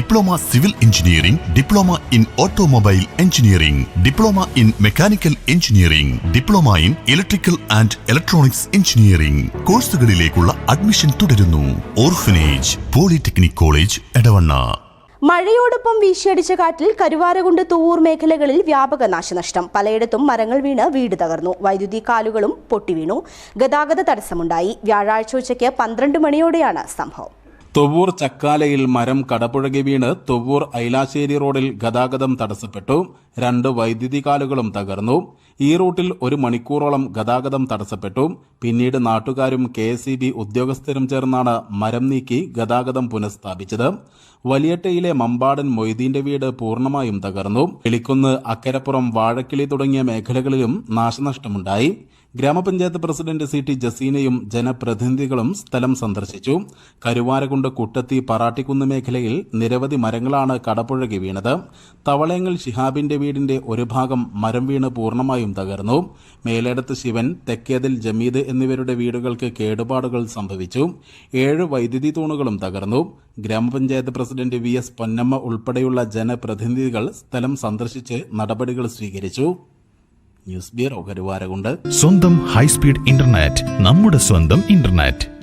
Diploma civil engineering diploma in automobile engineering diploma in mechanical engineering diploma in electrical and electronics engineering. കോഴ്സുകളിലേക്കുള്ള admission തുടരുന്നു. Orphanage polytechnic college Edavanna. മഴയോടൊപ്പം വീശിയടിച്ച കാറ്റിൽ കരുവാരകുണ്ട് തൂവൂർ മേഖലകളിൽ വ്യാപക നാശനഷ്ടം. പലയിടത്തും മരങ്ങൾ വീണ് വീട് തകർന്നു. വൈദ്യുതി കാലുകളും പൊട്ടിവീണു ഗതാഗത തടസ്സമുണ്ടായി. വ്യാഴാഴ്ച ഉച്ചയ്ക്ക് പന്ത്രണ്ട് മണിയോടെയാണ് സംഭവം. തൊവ്വൂർ ചക്കാലയിൽ മരം കടപുഴകി വീണ് തൊവ്വൂർ ഐലാശ്ശേരി റോഡിൽ ഗതാഗതം തടസ്സപ്പെട്ടു. രണ്ട് വൈദ്യുതി കാലുകളും തകർന്നു. ഈ റൂട്ടിൽ ഒരു മണിക്കൂറോളം ഗതാഗതം തടസ്സപ്പെട്ടു. പിന്നീട് നാട്ടുകാരും കെ ഉദ്യോഗസ്ഥരും ചേർന്നാണ് മരം നീക്കി ഗതാഗതം പുനഃസ്ഥാപിച്ചത്. വലിയട്ടയിലെ മമ്പാടൻ മൊയ്തീന്റെ വീട് പൂർണമായും തകർന്നു. എളിക്കുന്ന് അക്കരപ്പുറം വാഴക്കിളി തുടങ്ങിയ മേഖലകളിലും നാശനഷ്ടമുണ്ടായി. ഗ്രാമപഞ്ചായത്ത് പ്രസിഡന്റ് സി ടി ജസീനയും ജനപ്രതിനിധികളും സ്ഥലം സന്ദർശിച്ചു. കരുവാരകുണ്ട് കുട്ടത്തി പറാട്ടിക്കുന്ന് മേഖലയിൽ നിരവധി മരങ്ങളാണ് കടപുഴകി വീണത്. തവളയങ്ങൾ ഷിഹാബിന്റെ വീടിന്റെ ഒരു ഭാഗം മരം വീണ് പൂർണമായും തകർന്നു. മേലേടത്ത് ശിവൻ തെക്കേതിൽ ജമീദ് എന്നിവരുടെ വീടുകൾക്ക് കേടുപാടുകൾ സംഭവിച്ചു. ഏഴ് വൈദ്യുതി തൂണുകളും തകർന്നു. ഗ്രാമപഞ്ചായത്ത് പ്രസിഡന്റ് വി എസ് പൊന്നമ്മ ഉൾപ്പെടെയുള്ള ജനപ്രതിനിധികൾ സ്ഥലം സന്ദർശിച്ച് നടപടികൾ സ്വീകരിച്ചു. ന്യൂസ് ബ്യൂറോ കരുവാരകുണ്ട് സ്വന്തം ഹൈസ്പീഡ് ഇന്റർനെറ്റ് നമ്മുടെ സ്വന്തം ഇന്റർനെറ്റ്.